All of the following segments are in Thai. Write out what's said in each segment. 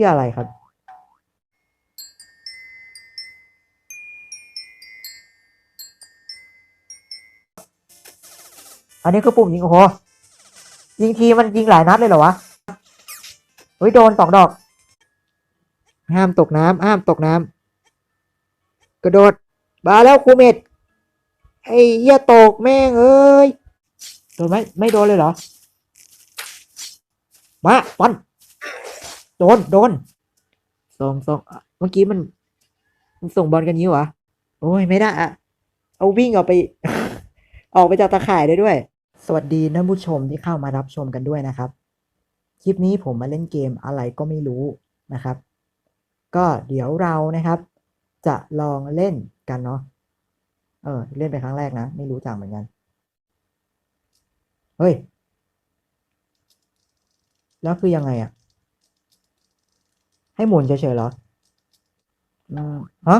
พื่ออะไรครับ อันนี้คือปุ่มยิงโอ้โหยิงทีมันยิงหลายนัดเลยเหรอวะเฮ้ยโดนสองดอก ห้ามตกน้ำห้ามตกน้ำกระโดดมาแล้วครูเมดไอ้เหี้ยตกแม่งเอ้ยโดนไหมไม่โดนเลยเหรอ มาปัน โดน โดนส่งส่งเมื่อกี้มัน มันส่งบอลกันยิ้วเหรอโอ้ยไม่ได้อะเอาวิ่งออกไป ออกไปจากตาข่ายได้ด้วย สวัสดีท่านผู้ชมที่เข้ามารับชมกันด้วยนะครับ คลิปนี้ผมมาเล่นเกมอะไรก็ไม่รู้นะครับ ก็เดี๋ยวเรานะครับ จะลองเล่นกันเนาะเออ เล่นไปครั้งแรกนะ ไม่รู้จักเหมือนกัน เฮ้ย แล้วคือยังไงอะ ให้หมุนเฉยๆเหรออืมฮะ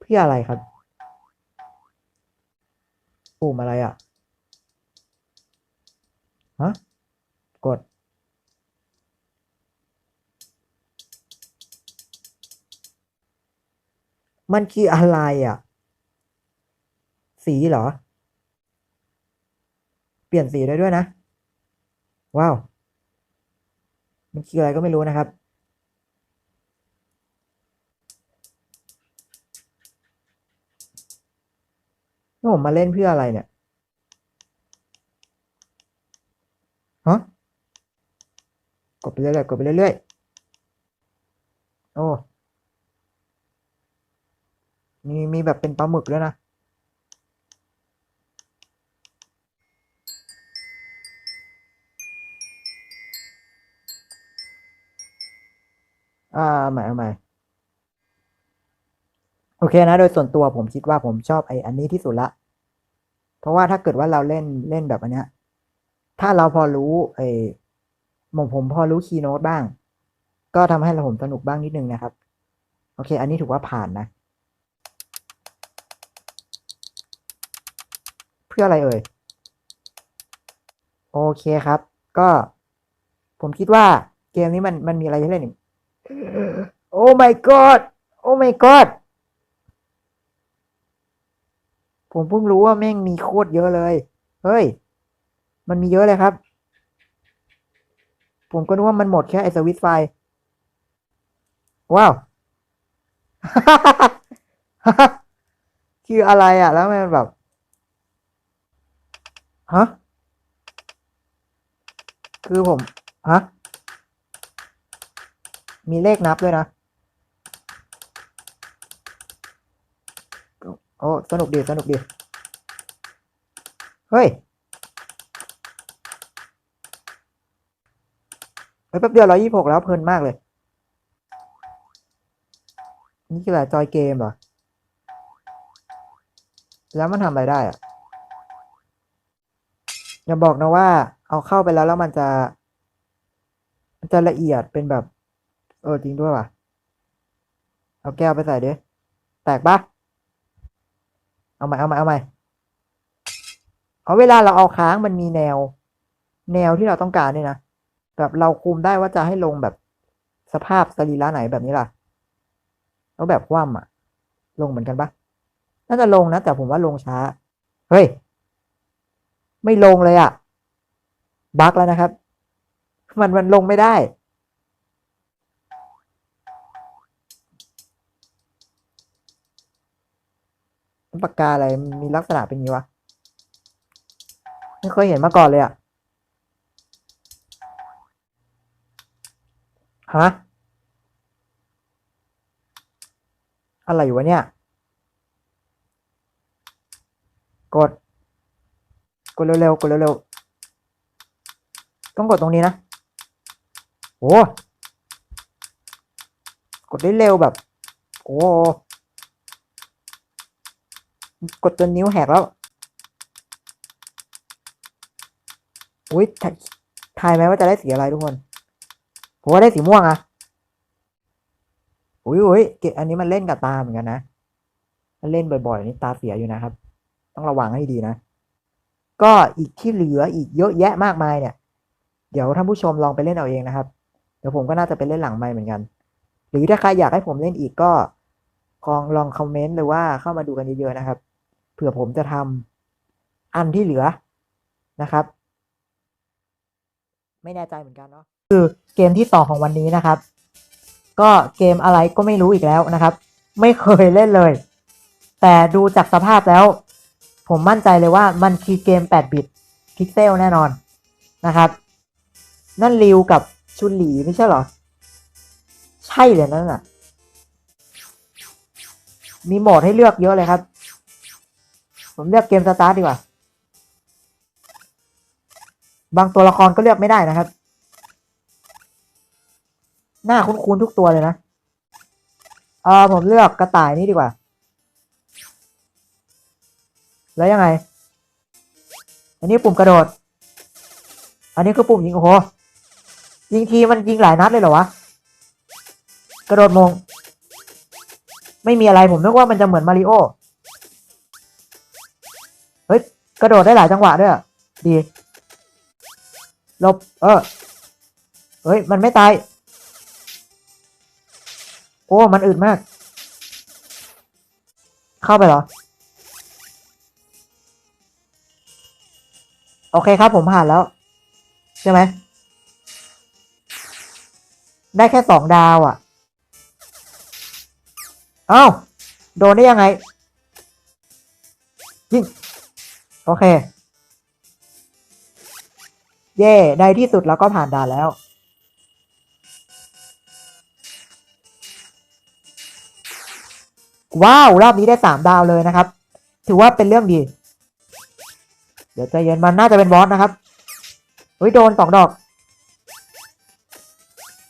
เพื่ออะไรครับ ปุ่มอะไรอะ ฮะ กด มันคืออะไรอะ สีเหรอ เปลี่ยนสีได้ด้วยนะ ว้าว มันคืออะไรก็ไม่รู้นะครับนี่ผมมาเล่นเพื่ออะไรเนี่ยฮะกดไปเรื่อยๆกดไปเรื่อยๆโอ้มีมีแบบเป็นปลาหมึกด้วยนะ อ่าเอาใหม่เอาใหม่โอเคนะ โดยส่วนตัวผมคิดว่าผมชอบไออันนี้ที่สุดละ เพราะว่าถ้าเกิดว่าเราเล่นเล่นแบบอันเนี้ย ถ้าเราพอรู้ไอ้ผมผมพอรู้คีย์โน้ตบ้าง ก็ทำให้เราผมสนุกบ้างนิดนึงนะครับ โอเค อันนี้ถือว่าผ่านนะ เพื่ออะไรเอ่ย โอเคครับ ก็ผมคิดว่าเกมนี้มันมันมีอะไรให้เล่นอีก โอ้ my god โอ้ my god ผมเพิ่งรู้ว่าแม่งมีโคตรเยอะเลย เฮ้ย มันมีเยอะเลยครับ ผมก็นึกว่ามันหมดแค่ไอสวิตไฟ ว้าว คืออะไรอะ แล้วมันแบบ ฮะ คือผม ฮะ มีเลขนับด้วยนะ โอ้สนุกดี สนุกดี เฮ้ยเฮ้ยแป๊บเดียวร้อยยี่หกแล้วเพลินมากเลย นี่คืออะไรจอยเกมเหรอ แล้วมันทำอะไรได้อะอย่าบอกนะว่าเอาเข้าไปแล้วแล้วมันจะ มันจะละเอียดเป็นแบบ เออจริงด้วยว่ะ เอาแก้วไปใส่ดิแตกปะเอาใหม่เอาใหม่เอาใหม่เอาเวลาเราเอาค้างมันมีแนว แนวที่เราต้องการเนี่ยนะแบบเราคุมได้ว่าจะให้ลงแบบสภาพสรีระไหนแบบนี้ล่ะแล้วแบบคว่ำอะ ลงเหมือนกันปะน่าจะลงนะแต่ผมว่าลงช้า เฮ้ย ไม่ลงเลยอะบั๊กแล้วนะครับ มันมันลงไม่ได้ ปากกาอะไรมีลักษณะเป็นงี้วะ ไม่เคยเห็นมาก่อนเลยอะฮะ อะไรอยู่วะเนี่ย กด กดเร็วๆ กดเร็วๆ ต้องกดตรงนี้นะโอ้กดได้เร็วแบบ โอ้ กดจนนิ้วแหกแล้วอุ้ยทายทายไหมว่าจะได้สีอะไรทุกคน ผมว่าได้สีม่วงอะอุ้ยอุ้ยเกมอันนี้มันเล่นกับตาเหมือนกันนะถ้าเล่นบ่อยๆนี่ตาเสียอยู่นะครับ ต้องระวังให้ดีนะ ก็อีกที่เหลืออีกเยอะแยะมากมายเนี่ย เดี๋ยวท่านผู้ชมลองไปเล่นเอาเองนะครับ เดี๋ยวผมก็น่าจะไปเล่นหลังไมค์เหมือนกัน หรือถ้าใครอยากให้ผมเล่นอีกก็ลองลองคอมเมนต์หรือว่าเข้ามาดูกันเยอะๆนะครับ เผื่อผมจะทำอันที่เหลือนะครับ ไม่แน่ใจเหมือนกันเนาะคือเกมที่สองของวันนี้นะครับ ก็เกมอะไรก็ไม่รู้อีกแล้วนะครับ ไม่เคยเล่นเลย แต่ดูจากสภาพแล้ว ผมมั่นใจเลยว่ามันคือเกม 8 บิตพิกเซลแน่นอนนะครับ นั่นริวกับชุนหลีไม่ใช่เหรอ ใช่เลยนั่นน่ะ มีโหมดให้เลือกเยอะเลยครับ ผมเลือกเกมสตาร์ทดีกว่า บางตัวละครก็เลือกไม่ได้นะครับ หน้าคุ้นๆทุกตัวเลยนะ เออผมเลือกกระต่ายนี่ดีกว่า แล้วยังไง อันนี้ปุ่มกระโดด อันนี้คือปุ่มยิงโอ้โห ยิงทีมันยิงหลายนัดเลยเหรอวะ กระโดดมง ไม่มีอะไรผมนึกว่ามันจะเหมือนมาริโอ เฮ้ย กระโดดได้หลายจังหวะด้วยอะดีหลบ เออ เฮ้ย มันไม่ตาย โอ้ มันอึดมาก เข้าไปเหรอ โอเคครับผมผ่านแล้ว ใช่ไหม ได้แค่สองดาวอะ่ะ เอ้า โดนได้ยังไง ยิง โอเค เย่ในที่สุดเราก็ผ่านด่านแล้ว ว้าว รอบนี้ได้สามดาวเลยนะครับ ถือว่าเป็นเรื่องดี เดี๋ยวใจเย็นมันน่าจะเป็นบอสนะครับเฮ้ยโดนสองดอก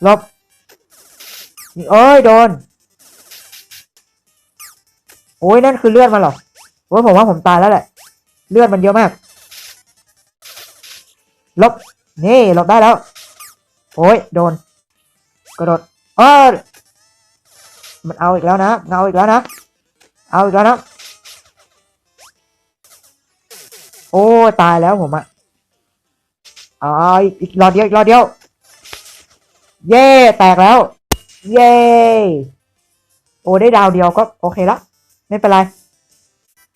ลบเอ้ย โดน โอ้ยนั่นคือเลือดมันหรอโอ้ยผมว่าผมตายแล้วแหละ เลือดมันเยอะมากลบนี่ลบได้แล้ว โอ้ยโดน กระโดดเออมันเอาอีกแล้วนะเอาอีกแล้วนะ เอาอีกแล้วนะ โอ้ตายแล้วผมอะเอาเอาอีกรอเดียวอีกรอเดียว เย่แตกแล้ว เย่โอ้ได้ดาวเดียวก็โอเคละ ไม่เป็นไร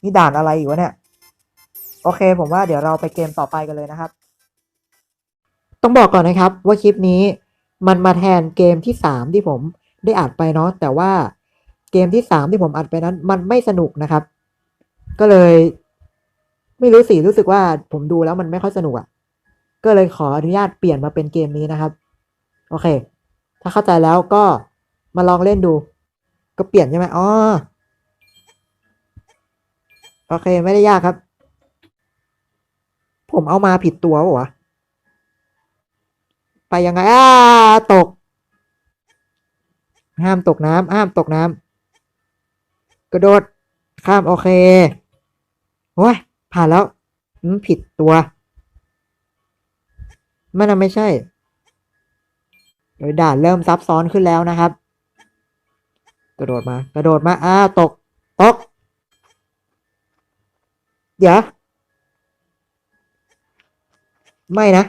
นี่ด่านอะไรอีกวะเนี่ย โอเค ผมว่าเดี๋ยวเราไปเกมต่อไปกันเลยนะครับ ต้องบอกก่อนนะครับว่าคลิปนี้มันมาแทนเกมที่สามที่ผมได้อัดไปเนาะแต่ว่าเกมที่สามที่ผมอัดไปนั้น มันไม่สนุกนะครับ ก็เลย ไม่รู้สิรู้สึกว่าผมดูแล้วมันไม่ค่อยสนุกอะ่ะ ก็เลยขออนุญาตเปลี่ยนมาเป็นเกมนี้นะครับ โอเค ถ้าเข้าใจแล้วก็มาลองเล่นดู ก็เปลี่ยนใช่ไหมอ๋อโอเค ไม่ได้ยากครับ ผมเอามาผิดตัวปะวะไปยังไงอ้าตก ห้ามตกน้ำห้ามตกน้ำกระโดด ข้ามโอเคโอ้ยผ่านแล้วผิดตัวมันะไม่ใช่ โดยด่านเริ่มซับซ้อนขึ้นแล้วนะครับ กระโดดมากระโดดมาอ้าตก ตก เดี๋ยว ไม่นะ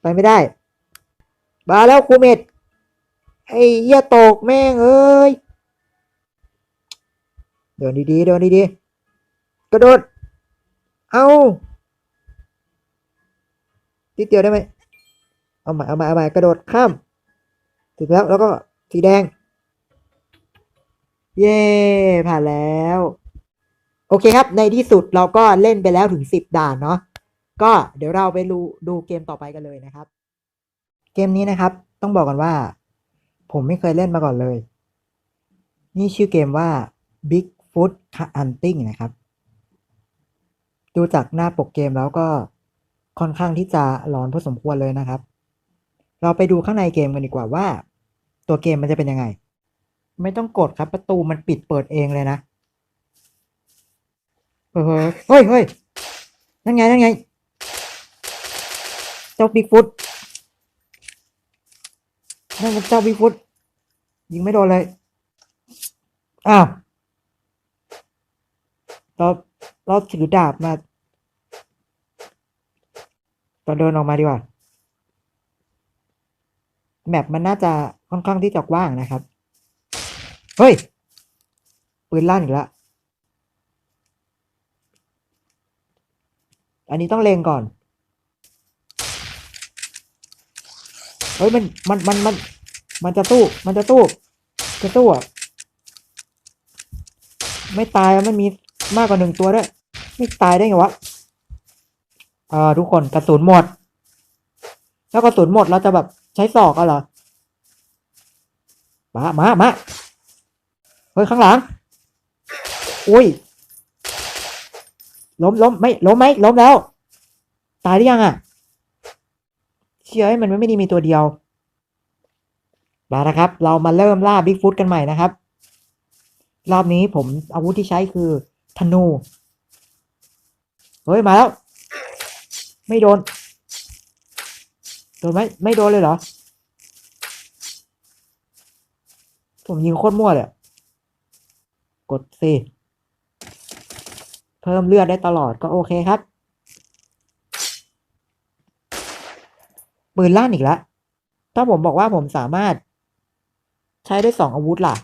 ไปไม่ได้ มาแล้วครูเมดไอ้เหี้ยตกแม่งเอ้ย เดินดีๆ เดินดีๆ กระโดด เอาทีเดียวได้ไหม เอาใหม่เอาใหม่เอาใหม่กระโดดข้าม ถึงแล้ว แล้วก็สีแดง เย้ ผ่านแล้ว โอเคครับ ในที่สุดเราก็เล่นไปแล้วถึงสิบด่านเนาะ ก็เดี๋ยวเราไปดูดูเกมต่อไปกันเลยนะครับ เกมนี้นะครับ ต้องบอกกันว่า ผมไม่เคยเล่นมาก่อนเลย นี่ชื่อเกมว่า Bigfoot Hunting นะครับ ดูจากหน้าปกเกมแล้วก็ค่อนข้างที่จะหลอนพอสมควรเลยนะครับ เราไปดูข้างในเกมกันดีกว่าว่า ตัวเกมมันจะเป็นยังไง ไม่ต้องกดครับประตูมันปิดเปิดเองเลยนะเฮ้ยเฮ้ยเฮ้ยนั่นไงนั่นไง จ้าบิ๊กฟุตนั่นมันเจ้าบิ๊กฟุตยิงไม่โดนเลย อ้าว เรา เราถือดาบมาตอนเดินออกมาดีกว่า แมปมันน่าจะค่อนข้างที่จะกว้างนะครับ เฮ้ย ปืนลั่นอีกแล้วอันนี้ต้องเลงก่อน เฮ้ยมันมันมันมัน มันจะตู้มันจะตู้จะตู้อะไม่ตายมันมีมากกว่าหนึ่งตัวด้วยไม่ตายได้ไงวะอ่าทุกคนกระสุนหมด แล้วกระสุนหมดเราจะแบบใช้ศอกเอาเหรอมามามาเฮ้ยข้างหลังอุ้ยล้มล้มไม่ล้มไหมล้มแล้ว ตายหรือยังอะ เชื่อให้มันไม่ได้มีตัวเดียวมานะครับ เรามาเริ่มล่าบิ๊กฟุตกันใหม่นะครับ รอบนี้ผมอาวุธที่ใช้คือธนู เฮ้ย มาแล้ว ไม่โดน โดนไหมไม่โดนเลยเหรอ ผมยิงโคตรมั่วเลยกดสิเพิ่มเลือดได้ตลอดก็โอเคครับ ปืนลั่นอีกแล้ว ถ้าผมบอกว่าผมสามารถ ใช้ได้สองอาวุธล่ะ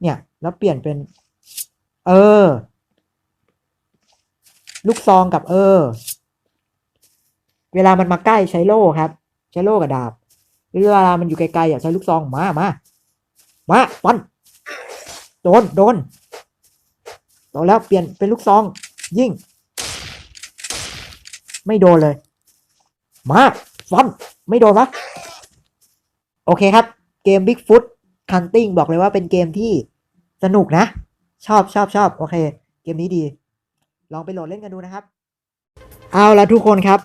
เนี่ย แล้วเปลี่ยนเป็น เออ ลูกซองกับเออ เวลามันมาใกล้ใช้โล่ครับ ใช้โล่กับดาบ หรือเวลามันอยู่ไกลๆอะใช้ลูกซองมามามาฟันโดน โดนโดนแล้วเปลี่ยนเป็นลูกซอง ยิ่ง ไม่โดนเลย มาฟันไม่โดนวะโอเคครับ เกม Bigfoot Hunting บอกเลยว่าเป็นเกมที่สนุกนะ ชอบชอบชอบโอเค เกมนี้ดี ลองไปโหลดเล่นกันดูนะครับ เอาละทุกคนครับ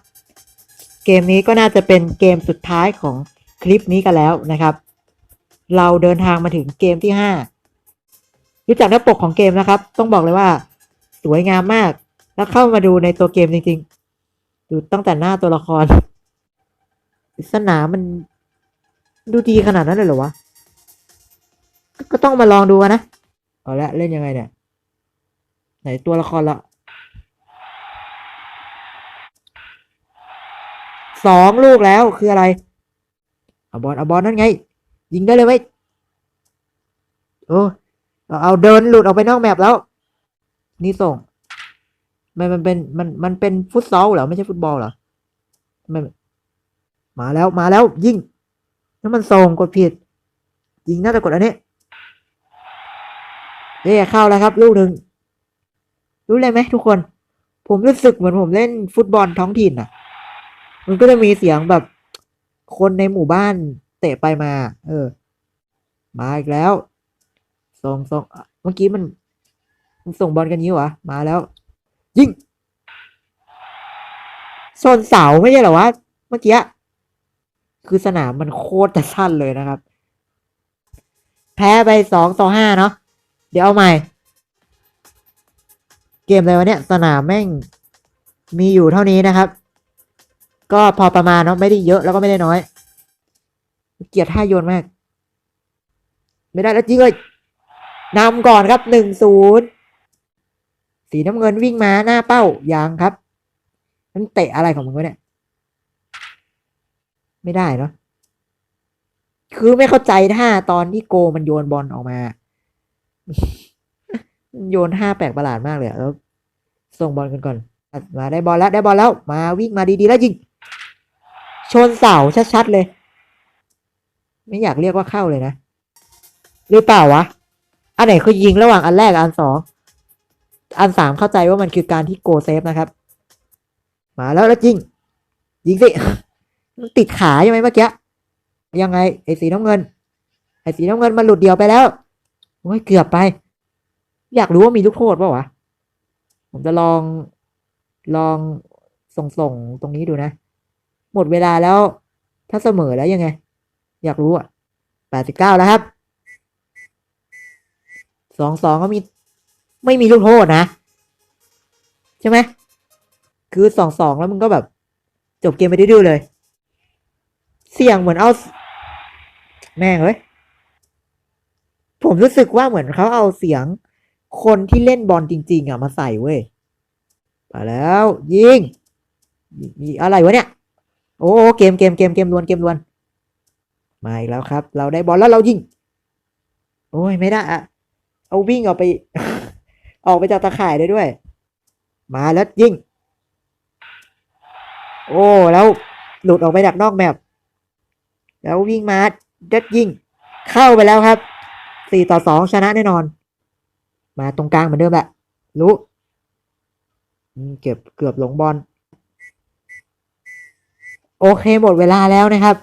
เกมนี้ก็น่าจะเป็นเกมสุดท้ายของคลิปนี้กันแล้วนะครับ เราเดินทางมาถึงเกมที่ห้ารู้จักหน้าปกของเกมนะครับ ต้องบอกเลยว่า สวยงามมาก แล้วเข้ามาดูในตัวเกมจริงๆ ดูตั้งแต่หน้าตัวละคร ปริศนามัน ดูดีขนาดนั้นเลยเหรอวะ ก็ต้องมาลองดูกันนะ เอาละเล่นยังไงเนี่ย ไหนตัวละครละสองลูกแล้วคืออะไรเอาบอลเอาบอลนั่นไง ยิงได้เลยไหมโอ้เอาเอาเดินหลุดออกไปนอกแมปแล้ว นี่ส่ง มันมันเป็นมันมันเป็นฟุตซอลเหรอ ไม่ใช่ฟุตบอลเหรอไม่ มาแล้วมาแล้วยิงแล้วมันส่งกดผิด ยิงน่าจะกดอันนี้เอ้เข้าแล้วครับลูกหนึ่งรู้เลยไหมทุกคน ผมรู้สึกเหมือนผมเล่นฟุตบอลท้องถิ่นอะ มันก็จะมีเสียงแบบคนในหมู่บ้านเตะไปมา เออ มาอีกแล้วส่งส่งเมื่อกี้มันมันส่งบอลกันนี้วะมาแล้ว ยิงชนเสาไม่ใช่เหรอวะเมื่อกี้ คือสนามมันโคตรจะสั้นเลยนะครับ แพ้ไปสองต่อห้าเนาะเดี๋ยวเอาใหม่ เกมอะไรวะเนี่ยสนามแม่งมีอยู่เท่านี้นะครับ ก็พอประมาณเนาะไม่ได้เยอะแล้วก็ไม่ได้น้อย เกียดท่าโยนมาก ไม่ได้แล้วจริงเลยนำก่อนครับหนึ่งศูนย์สีน้ำเงินวิ่งมาหน้าเป้ายังครับมันเตะอะไรของมึงวะเนี่ย ไม่ได้เนาะคือไม่เข้าใจท่าตอนที่โกมันโยนบอลออกมา โยนท่าแปลกประหลาดมากเลยแล้วส่งบอลกันก่อนมาได้บอลแล้วได้บอลแล้ว มาวิ่งมาดีๆแล้วยิงชนเสาชัดๆเลย ไม่อยากเรียกว่าเข้าเลยนะหรือเปล่าวะ อันไหนคือยิงระหว่างอันแรกอันสองอันสามเข้าใจว่ามันคือการที่โกเซฟนะครับ มาแล้วแล้วยิง ยิงสิ ติดขาใช่ไหมเมื่อกี้ยังไงไอ้สีน้ำเงิน ไอ้สีน้ำเงินมันหลุดเดียวไปแล้วโอ้ยเกือบไป อยากรู้ว่ามีลูกโทษป่าวะผมจะลองลองส่งส่งตรงนี้ดูนะ หมดเวลาแล้ว ถ้าเสมอแล้วยังไง อยากรู้อะแปดสิบเก้าแล้วครับสองสองก็มี ไม่มีลูกโทษนะ ใช่ไหม คือสองสองแล้วมึงก็แบบ จบเกมไปดื้อเลย เสี่ยงเหมือนเอา แม่งเอ้ยผมรู้สึกว่าเหมือนเขาเอาเสียงคนที่เล่นบอลจริง ๆ อะ มาใส่เว้ยไปแล้ว ยิงยิงอะไรวะเนี่ย โอ้เกมเกมเกมเกมลวนเกมลวนมาอีกแล้วครับ เราได้บอลแล้วเรายิง โอ้ยไม่ได้อะเอาวิ่งออกไป ออกไปจากตาข่ายได้ด้วย มาแล้วยิง โอ้แล้วหลุดออกไปจากนอกแมป แล้ววิ่งมาดัดยิงเข้าไปแล้วครับสี่ต่อสองชนะแน่นอน มาตรงกลางเหมือนเดิมแหละรู้เก็บเกือบหลงบอลโอเคหมดเวลาแล้วนะครับ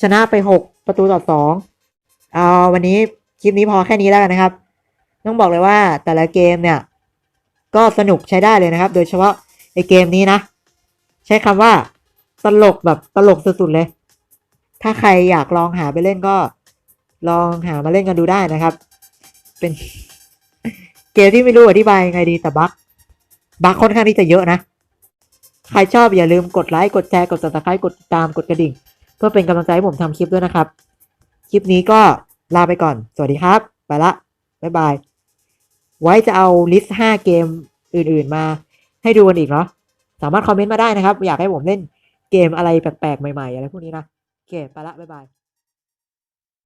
ชนะไปหกประตูต่อสองเอาวันนี้คลิปนี้พอแค่นี้แล้วกันนะครับ ต้องบอกเลยว่าแต่ละเกมเนี่ย ก็สนุกใช้ได้เลยนะครับ โดยเฉพาะไอเกมนี้นะ ใช้คำว่าตลกแบบตลกสุดๆเลย ถ้าใครอยากลองหาไปเล่นก็ ลองหามาเล่นกันดูได้นะครับ เป็นเกมที่ไม่รู้อธิบายยังไงดีแต่บั๊กบั๊กค่อนข้างที่จะเยอะนะ ใครชอบอย่าลืมกดไลค์กดแชร์กด subscribe กดติดตามกดกระดิ่ง เพื่อเป็นกำลังใจให้ผมทำคลิปด้วยนะครับ คลิปนี้ก็ลาไปก่อน สวัสดีครับ ไปละ บ๊ายบาย ไว้จะเอาลิสต์ 5 เกมอื่นๆ มาให้ดูกันอีกเนาะ สามารถคอมเมนต์มาได้นะครับ อยากให้ผมเล่นเกมอะไรแปลกๆ ใหม่ๆ อะไรพวกนี้นะ เคไปละบ๊ายบาย